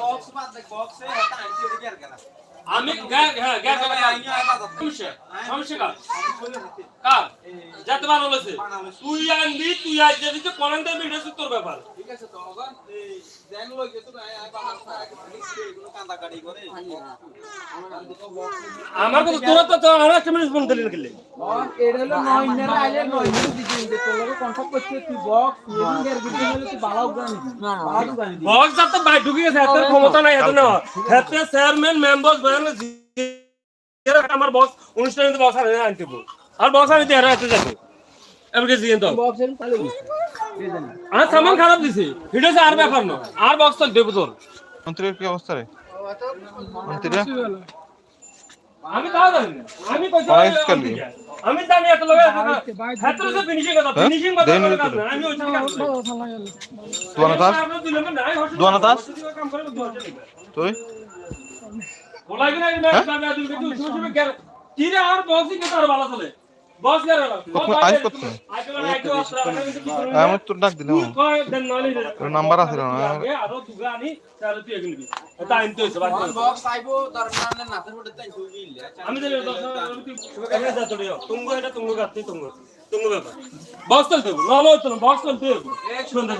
Box বাদ দে বক্সে হতা আইছি ওদিকে হ্যাঁ, যেতে ভালো বলেছে তুই আনবি তুই আজ যাবি তো করেন্টের ভিডিও তোর ব্যাপার ঠিক আছে তো অগন এই জ্যাং লই গেছে তো আই বাবার এগুলো কান্দা কাটি করে আমার কথা তোরা তো তো আর একটা মিনিট ফোন দিলি গেলে এটা হলো নয় নেরা আইলে নয় নেরা দিতে দিতে তোর লগে কন্টাক্ট করছে তুই বক্স এদিকে আর দিতে তুই বালাও গানি বালা দোকানি দি বক্স যাতে বাই ঢুকে গেছে এত ক্ষমতা নাই এত না হেতে চেয়ারম্যান মেম্বার বয়ান আমার বক্স অনুষ্ঠানে বক্স আর আনতে বল। আর বক্স আমি যাব। এবার গেছি কিন্তু চালু জানি আর সামান খারাপ দিছে। ভিডিও আর ব্যাপার না। আর বক্স দেবো তোর। মন্ত্রীর কি অবস্থা রে? মন্ত্রীরা আমি তাও জানি না। আমি কইছি আমি জানি এত লগে হেতে তো ফিনিশিং কথা। হ্যাঁ? ফিনিশিং কথা আমি ওই কাজ? তুই? বলাই কি না রে আর বক্সিং কে তার ভালো চলে? আমি তোর ডাক দিলাম। নাম্বার আছে বক্স চলতে বক্স চলতে সুন্দর